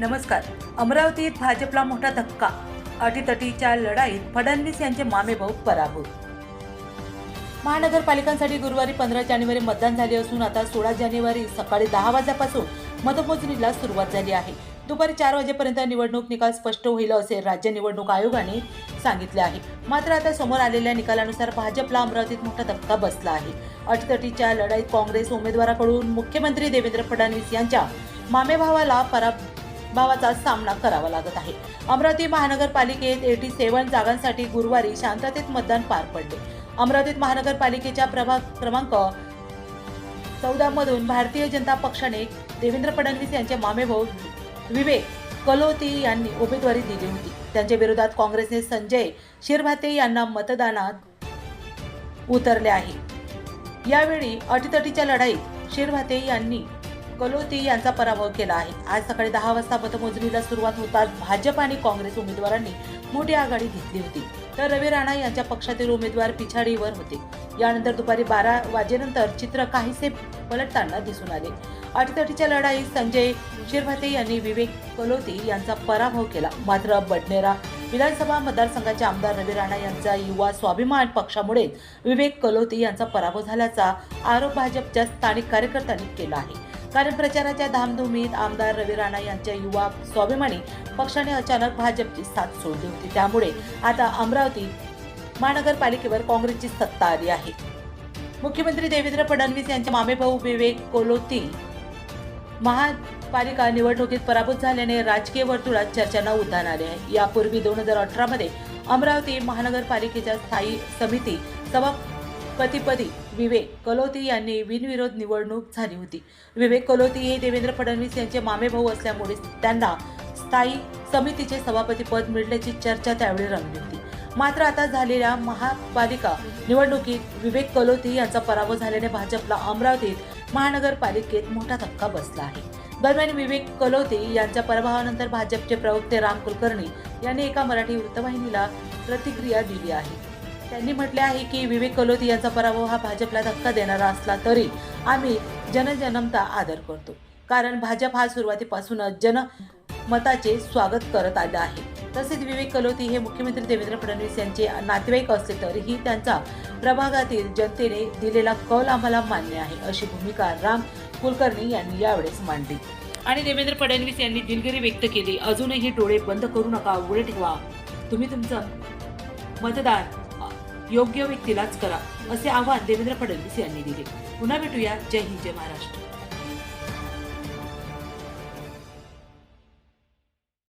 नमस्कार. अमरावतीत भाजपला मोठा धक्का. अटीतटीच्या लढाईत फडणवीस यांचे मामेभाऊ पराभूत. महानगरपालिकांसाठी गुरुवारी पंधरा जानेवारी मतदान झाले असून आता सोळा जानेवारी सकाळी दहा वाजल्यापासून मतमोजणीला सुरुवात झाली आहे. दुपारी चार वाजेपर्यंत निवडणूक निकाल स्पष्ट होईल असे राज्य निवडणूक आयोगाने सांगितले आहे. मात्र आता समोर आलेल्या निकालानुसार भाजपला अमरावतीत मोठा धक्का बसला आहे. अटीतटीच्या लढाईत काँग्रेस उमेदवाराकडून मुख्यमंत्री देवेंद्र फडणवीस यांच्या मामेभावाला भावाचा सामना करावा लागत आहे. अमरावती महानगरपालिकेत एटी सेव्हन जागांसाठी गुरुवारी शांततेत मतदान पार पडले. अमरावतीत महानगरपालिकेच्या प्रभाग क्रमांक चौदा मधून भारतीय जनता पक्षाने देवेंद्र फडणवीस यांचे मामेभाऊ विवेक कलोती यांनी उमेदवारी दिली होती. त्यांच्या विरोधात काँग्रेसने संजय शिरभाते यांना मतदानात उतरले आहे. यावेळी अटीतटीच्या लढाईत शिरभाते यांनी कलोती यांचा पराभव केला आहे. आज सकाळी दहा वाजता मतमोजणीला सुरुवात होताच भाजप आणि काँग्रेस उमेदवारांनी मोठी आघाडी घेतली होती. तर रवी राणा यांच्या पक्षातील उमेदवार पिछाडीवर होते. यानंतर दुपारी बारा वाजेनंतर चित्र काहीसे पलटताना दिसून आले. अटीतटीच्या लढाईत संजय शिरभाते यांनी विवेक कलोती यांचा पराभव केला. मात्र बडनेरा विधानसभा मतदारसंघाचे आमदार रवी राणा यांचा युवा स्वाभिमान पक्षामुळे विवेक कलोती यांचा पराभव झाल्याचा आरोप भाजपच्या स्थानिक कार्यकर्त्यांनी केला आहे. कारण प्रचाराच्या धामधुमीत आमदार रवी राणा यांच्या युवा स्वाभिमानी पक्षाने अचानक भाजपची साथ सोडली होती. त्यामुळे आता अमरावती महानगरपालिकेवर काँग्रेसची सत्ता आली आहे. मुख्यमंत्री देवेंद्र फडणवीस यांचे मामेभाऊ विवेक कोलोती महापालिका निवडणुकीत पराभूत झाल्याने राजकीय वर्तुळात चर्चांना उधाण आले आहे. यापूर्वी दोन हजार अठरामध्ये अमरावती महानगरपालिकेच्या स्थायी समिती सभा पतीपदी विवेक कलोती यांनी बिनविरोध निवडणूक झाली होती. विवेक कलोती हे देवेंद्र फडणवीस यांचे मामेभाऊ असल्यामुळे त्यांना स्थायी समितीचे सभापतीपद मिळण्याची चर्चा त्यावेळी रंगली होती. मात्र आता झालेल्या महापालिका निवडणुकीत विवेक कलोती यांचा पराभव झाल्याने भाजपला अमरावतीत महानगरपालिकेत मोठा धक्का बसला आहे. दरम्यान विवेक कलोते यांच्या पराभवानंतर भाजपचे प्रवक्ते राम कुलकर्णी यांनी एका मराठी वृत्तवाहिनीला प्रतिक्रिया दिली आहे. त्यांनी म्हटले आहे की विवेक कलोती यांचा पराभव हा भाजपला धक्का देणारा असला तरी आम्ही जनजनमता आदर करतो. कारण भाजप हा सुरुवातीपासूनच जनमताचे स्वागत करत आलं आहे. तसेच विवेक कलोती हे मुख्यमंत्री देवेंद्र फडणवीस यांचे नातेवाईक असले तरीही त्यांचा प्रभागातील जनतेने दिलेला कौल आम्हाला मान्य आहे अशी भूमिका राम कुलकर्णी यांनी यावेळेस मांडली. आणि देवेंद्र फडणवीस यांनी दिलगिरी व्यक्त केली अजूनही डोळे बंद करू नका उघडे ठेवा. तुम्ही तुमचं मतदान योग्य व्यक्तीलाच करा असे आवाहन देवेंद्र फडणवीस यांनी दिले. पुन्हा भेटूया. जय हिंद जय महाराष्ट्र.